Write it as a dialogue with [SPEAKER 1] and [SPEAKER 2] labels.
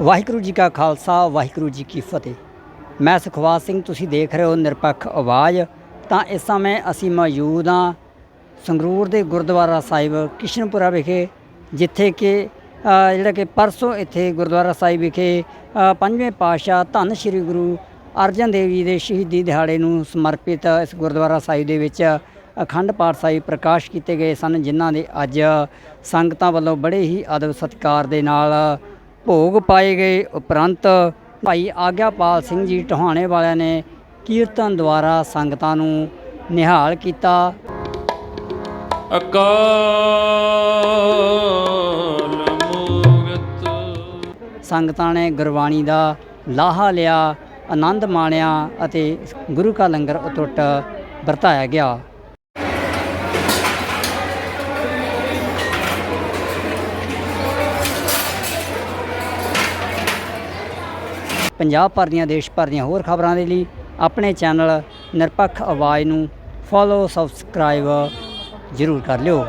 [SPEAKER 1] ਵਾਹਿਗੁਰੂ ਜੀ ਕਾ ਖਾਲਸਾ, ਵਾਹਿਗੁਰੂ ਜੀ ਕੀ ਫਤਿਹ। ਮੈਂ ਸੁਖਵਾਸ ਸਿੰਘ, ਤੁਸੀਂ ਦੇਖ ਰਹੇ ਹੋ ਨਿਰਪੱਖ ਆਵਾਜ਼। ਤਾਂ ਇਸ ਸਮੇਂ ਅਸੀਂ ਮੌਜੂਦ ਹਾਂ ਸੰਗਰੂਰ ਦੇ ਗੁਰਦੁਆਰਾ ਸਾਹਿਬ, ਕਿਸ਼ਨਪੁਰਾ ਵਿਖੇ, ਜਿੱਥੇ ਕਿ ਜਿਹੜਾ ਕਿ ਪਰਸੋਂ ਇੱਥੇ ਗੁਰਦੁਆਰਾ ਸਾਹਿਬ ਵਿਖੇ ਪੰਜਵੇਂ ਪਾਤਸ਼ਾਹ ਧੰਨ ਸ਼੍ਰੀ ਗੁਰੂ ਅਰਜਨ ਦੇਵ ਜੀ ਦੇ ਸ਼ਹੀਦੀ ਦਿਹਾੜੇ ਨੂੰ ਸਮਰਪਿਤ ਇਸ ਗੁਰਦੁਆਰਾ ਸਾਹਿਬ ਦੇ ਵਿੱਚ ਅਖੰਡ ਪਾਠ ਸਾਹਿਬ ਪ੍ਰਕਾਸ਼ ਕੀਤੇ ਗਏ ਸਨ, ਜਿਨ੍ਹਾਂ ਦੇ ਅੱਜ ਸੰਗਤਾਂ ਵੱਲੋਂ ਬੜੇ ਹੀ ਅਦਬ ਸਤਿਕਾਰ ਦੇ ਨਾਲ ਭੋਗ ਪਾਏ ਗਏ ਉਪਰੰਤ ਭਾਈ ਆਗਿਆਪਾਲ ਸਿੰਘ ਜੀ ਟਹਾਣੇ ਵਾਲਿਆਂ ਨੇ ਕੀਰਤਨ ਦੁਆਰਾ ਸੰਗਤਾਂ ਨੂੰ ਨਿਹਾਲ ਕੀਤਾ।
[SPEAKER 2] ਅਕਾਲ ਮੂਰਤ।
[SPEAKER 1] ਸੰਗਤਾਂ ਨੇ ਗੁਰਬਾਣੀ ਦਾ ਲਾਹਾ ਲਿਆ ਆਨੰਦ ਮਾਣਿਆ ਅਤੇ ਗੁਰੂ ਕਾ ਲੰਗਰ ਅਟੁੱਟ ਵਰਤਾਇਆ ਗਿਆ। ਪੰਜਾਬ ਭਰ ਦੀਆਂ, ਦੇਸ਼ ਭਰ ਦੀਆਂ ਹੋਰ ਖਬਰਾਂ ਦੇ ਲਈ ਆਪਣੇ ਚੈਨਲ ਨਿਰਪੱਖ ਆਵਾਜ਼ ਨੂੰ ਫੋਲੋ ਸਬਸਕ੍ਰਾਈਬ ਜ਼ਰੂਰ ਕਰ ਲਿਓ।